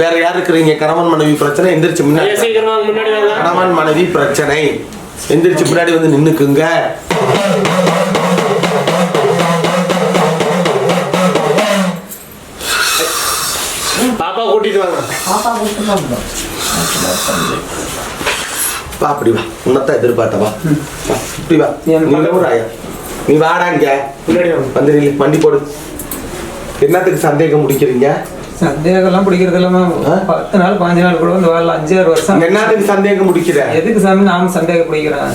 வேற யார் இருக்கிறீங்க? கணவன் மனைவி பிரச்சனை. எந்திரிச்சு முன்னாடி கணவன் மனைவி பிரச்சனை. எந்திரிச்சு வந்து நின்னுக்குங்க. பாப்பா கூட்டிட்டு வாங்க. அப்படி வா. உன்னத்தான் எதிர்பார்த்த வா வா, இப்படி வா. நீ வாடா இங்க முன்னாடி வாங்க. வந்து நில்லு, வண்டி போடு. என்னத்துக்கு சந்தேகம் முடிக்கிறீங்க? சந்தேகம்லாம் பிடிக்கிறது இல்லாம ஆ? பத்து நாள் பாஞ்சு நாள் கூட வந்து வாழலாம் அஞ்சாறு வருஷம். என்னத்துக்கு சந்தேகம் முடிக்கிற? எதுக்கு சாமி நாம சந்தேகம் பிடிக்கிறேன்?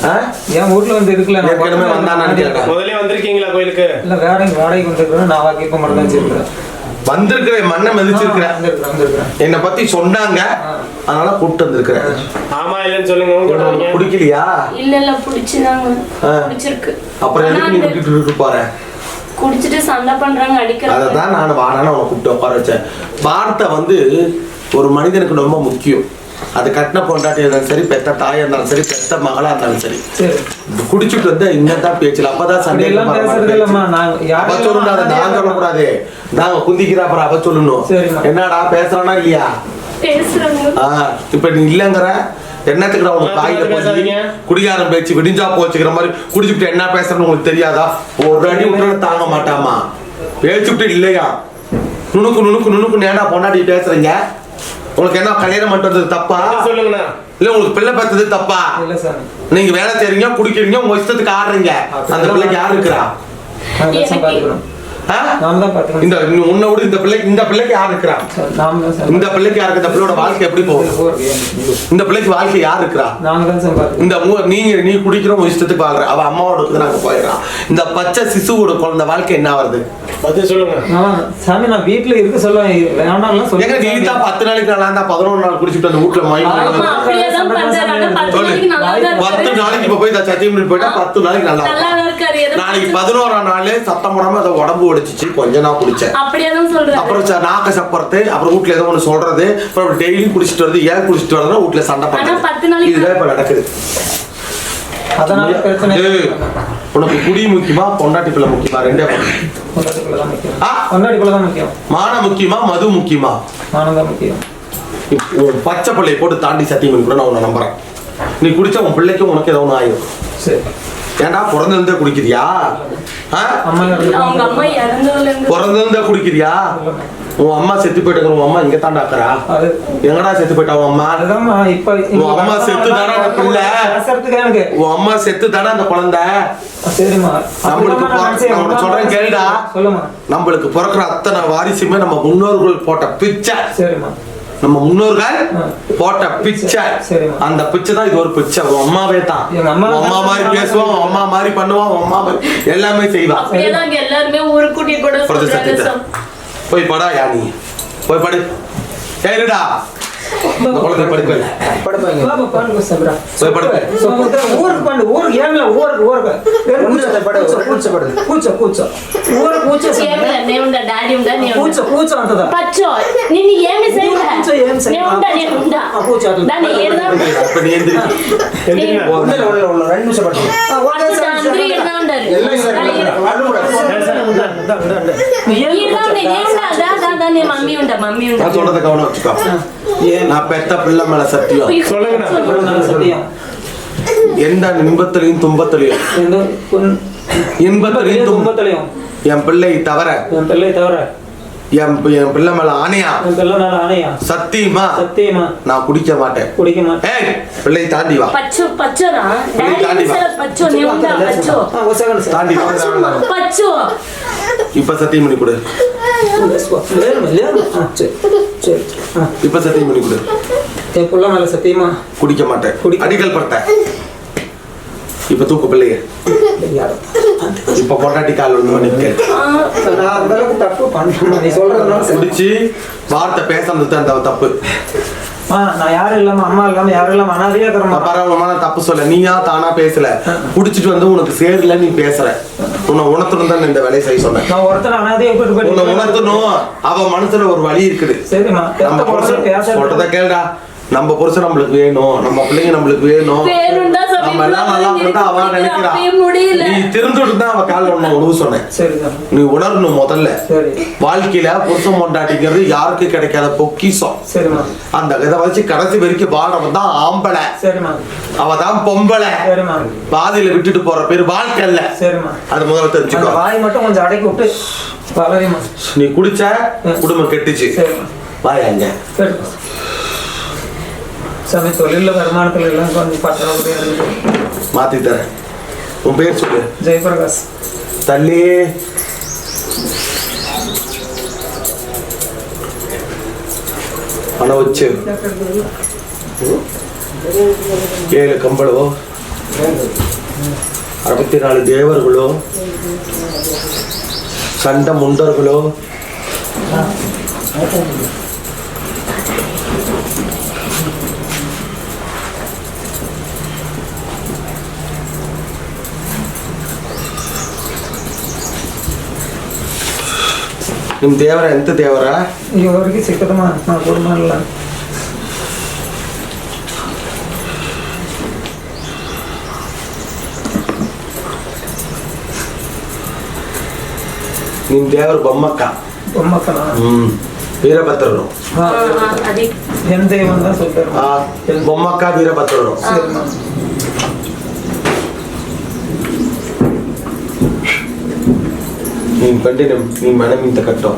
என் வீட்டுல வந்து கேட்டேன். முதல்ல வந்திருக்கீங்களா கோயிலுக்கு? இல்ல வாடகை வாடகை கொண்டிருக்கிறேன் நான் வாக்கி இப்ப மட்டும் தான் வச்சிருக்கிறேன். வந்திருக்கிற மண்ணை மதிச்சிருக்கிற? வந்திருக்கிறேன் வந்திருக்கிறேன். என்னை பத்தி சொன்னாங்க. அதனால கூப்பிட்டு வந்திருக்கிறேன். ஆமா இல்லைன்னு சொல்லுங்க. பிடிக்கலையா? இல்ல இல்ல. பிடிச்சிருக்கு. அப்புறம் எதுக்கு நீ அந்த விட்டுட்டு இருக்க போற குடிச்சிட்டு சண்டை பண்றாங்க அடிக்கிறாங்க அதைத்தான் நான் வாடான உனக்கு கூப்பிட்டு உட்கார வச்சேன். வார்த்தை வந்து ஒரு மனிதனுக்கு ரொம்ப முக்கியம். அது கட்டின பொண்டாட்டியா இருந்தாலும் சரி பெத்த தாயா இருந்தாலும் சரி பெத்த மகளா இருந்தாலும் சரி. சரி. குடிச்சிட்டு வந்து இன்னதான் பேச்சல. அப்பதான் அப்படி சண்டை எல்லாம் பேசுறது இல்லம்மா நான் சொல்லக்கூடாது. நாங்க குந்திக்கிறா அப்புறம் அவ சொல்லணும். என்னடா பேசுறானா இல்லையா? இப்ப நீ இல்லங்கிற. என்னத்துக்குடா உனக்கு மாத்தி காயில மாத்தி போச்சு விடிஞ்சா போச்சுக்கிற மாதிரி குடிச்சுட்டு என்ன பேசுறன்னு உங்களுக்கு தெரியாதா? ஒரு அடி விட்டு தாங்க மாட்டாமா? பேச்சுட்டு இல்லையா? நுணுக்கு நுணுக்கு நுணுக்கு நேடா பொண்டாட்டி பேசுறீங்க? உங்களுக்கு என்ன கல்யாணம் பண்றது தப்பா? சொல்லுங்கண்ணா. இல்ல உங்களுக்கு பிள்ளை பெத்தது தப்பா? இல்ல சாமி நீங்க வேலை செய்றீங்க குடிக்கிறீங்க உங்க இஷ்டத்துக்கு ஆடுறீங்க. அந்த பிள்ளைக்கு யாரு இருக்கிறா? இந்த உன்னை விட இந்த பிள்ளைக்கு இந்த பிள்ளைக்கு யாரு இருக்கிறா? இந்த பிள்ளைக்கு யாருக்கு இந்த பிள்ளையோட வாழ்க்கை எப்படி போகும் இந்த பிள்ளைக்கு வாழ்க்கை யார் இருக்கிறா? இந்த நீங்க நீ குடிக்கிற உன் இஷ்டத்துக்கு வாழ்ற. அவ அம்மாவோட நாங்க போயிடறான் இந்த பச்சை சிசுவோட குழந்தை வாழ்க்கை என்ன வருது? பத்தி சொல்லுங்க. ஆமா, சாமி நான் வீட்டுல இருக்க சொல்ல வேணாம்லாம் எங்க நீ தான் பத்து நாளைக்கு நல்லா இருந்தா பதினொரு நாள் குடிச்சிட்டு அந்த வீட்டுல பத்து சொல்லு. நாளைக்கு இப்ப போய் சத்தியம் போயிட்டா பத்து நாளைக்கு நல்லா நாளைக்கு பதினோராம் நாள் சத்தம் போடாம அதை உடம்பு ஒடிச்சிச்சு கொஞ்ச நாள் குடிச்சேன். அப்புறம் நாக்க சப்பறது அப்புறம் வீட்டுல ஏதோ ஒண்ணு சொல்றது அப்புறம் டெய்லி குடிச்சிட்டு வருது ஏன் குடிச்சிட்டு வரதுன்னா வீட்டுல சண்டை நாளைக்கு இதுதான் இப்ப நடக்குது. உனக்கு குடி முக்கியமா பொண்டாட்டி பிள்ளை முக்கியமா ரெண்டே தான் முக்கியம். மது முக்கியமா? பச்சை பிள்ளையை போட்டு தாண்டி சத்தியம் கூட நான் உன்னை நம்புறேன். நீ குடிச்சா உன் பிள்ளைக்கும் உனக்கு ஏதோ ஒன்று ஆயிடும் சரி ஏன்டா பிறந்திருந்தே குடிக்கிறியா? பிறந்திருந்தே குடிக்கிறியா? உன் அம்மா செத்து போயிட்டுங்கிற உன் அம்மா இங்க தாண்டாக்குறா அது எங்கடா செத்து போயிட்டா உன் அம்மா? இப்ப உன் அம்மா செத்து தானே பிள்ளை? உன் அம்மா செத்து தானே அந்த குழந்தை? சரிம்மா. நம்மளுக்கு சொல்றேன் கேளுடா. நம்மளுக்கு பிறக்கிற அத்தனை வாரிசுமே நம்ம முன்னோர்கள் போட்ட பிச்சை. சரிம்மா. நம்ம முன்னோர்கள். போட்ட பிச்சை. அந்த பிச்சை தான் இது ஒரு பிச்சை. உன் அம்மாவே தான். எங்க அம்மா மாதிரி பேசுவான் உன் அம்மா மாதிரி பண்ணுவான் அம்மா மாதிரி எல்லாமே செய்வான் எல்லாருமே ஊரு கூட்டி கூட போய் படா யா நீ போய் படு. ஏறிடா குழந்தை படுப்பேன். படுப்பாங்க. பாபா பாருங்க சபரா. சோ படுப்பேன். சோ புத்தா ஊருக்கு பண்ணு ஊருக்கு ஏன்ல ஊருக்கு ஊருக்கு பூச்ச படு பூச்ச படு. பூச்ச பூச்ச. ஊரு நான் கவனம் வச்சுக்கோ. ஏன் நான் பெத்த எந்த இன்பத்திலையும் துன்பத்திலையும். இன்பத்திலையும் என் பிள்ளை தவிர என் பிள்ளை தவிர என் என் பிள்ளை மேல ஆணையா? என் பிள்ளை ஆணையா? சத்தியமா? சத்தியமா. நான் குடிக்க மாட்டேன். குடிக்க மாட்டேன் ஏய் தாண்டி வா. பச்சோ பச்சோடா? டாடி பச்சோ நீ தாண்டி இப்ப சத்தியம் பண்ணி கொடு. இப்ப சத்தியம் பண்ணி கொடு. என் புள்ள மேல சத்தியமா குடிக்க மாட்டேன். குடி அடிக்கல் பட்டேன் இப்ப தூக்கு பிள்ளைய. இப்ப பொட்டாட்டி கால் ஒண்ணு நான் தப்பு பண்ண நீ சொல்றதுனால குடிச்சு வார்த்தை பேசாமது தான் தப்பு. நான் யாரும் இல்லாம அம்மா இல்லாம யாரும் இல்லாம அனாதையா இருக்கிற பரவாயில்ல தப்பு சொல்ல நீயா தானா பேசல? குடிச்சிட்டு வந்து உனக்கு சேரல நீ பேசுற. உன்னை உணர்த்தணும் தான் இந்த வேலையை செய்ய சொன்னேன். நான் ஒருத்தர் அனாதையா கூட்டு உன்னை போயிட்டு உணர்த்தணும். அவ மனசுல ஒரு வழி இருக்குது. சரிம்மா. நம்ம சொல்றத கேளுடா. நம்ம புருஷன் நம்மளுக்கு வேணும். நம்ம பிள்ளைங்க நம்மளுக்கு வேணும். நம்ம எல்லாம் நல்லா இருந்தா அவ நினைக்கிறா நீ திருந்துட்டு தான் அவ காலில் ஒண்ணு உழுவு சொன்னேன் நீ உணரணும் முதல்ல. சரி. வாழ்க்கையில புருஷன் பொண்டாட்டிங்கிறது யாருக்கு கிடைக்காத பொக்கிஷம். சரிம்மா அந்த இதை வச்சு கடைசி வரைக்கும் வாழவன் தான் ஆம்பளை. அவ தான் பொம்பளை. பாதியில விட்டுட்டு போற பேர் வாழ்க்கை இல்ல அது முதல்ல தெரிஞ்சுக்கோ. வாய் மட்டும் கொஞ்சம் அடக்கி விட்டு நீ குடிச்ச குடும்பம் கெட்டுச்சு. வாய் அங்க சரிப்பா சாமி தொழிலில் வருமானத்தில் எல்லாம் கொஞ்சம் பற்றாக்குறையாக இருக்குது மாத்தி தரேன் உன் பேர் சொல்லு ஜெயபிரகாஷ் தள்ளி பணம் வச்சு ஏழு கம்பளோ அறுபத்தி ನಿಮ್ಮ ದೇವರ ಎಂತ ದೇವರ? ಇವ್ರಿಗೆ ಸಿಕ್ಕದ ಮಹಾತ್ಮ ಮಾಡಲ್ಲ ನಿಮ್ಮ ದೇವರು ಬೊಮ್ಮಕ್ಕ. ಬೊಮ್ಮಕ್ಕನ? ಹ್ಮ್. ವೀರಭದ್ರರು ಹೆಂದೆ ಬೊಮ್ಮಕ್ಕ ವೀರಭದ್ರರು ನೀನು ಕಂಟಿನ್ಯೂ ನಿಮ್ಮ ಮೇಡಮ್ ಇಂತ ಕಟ್ಟು.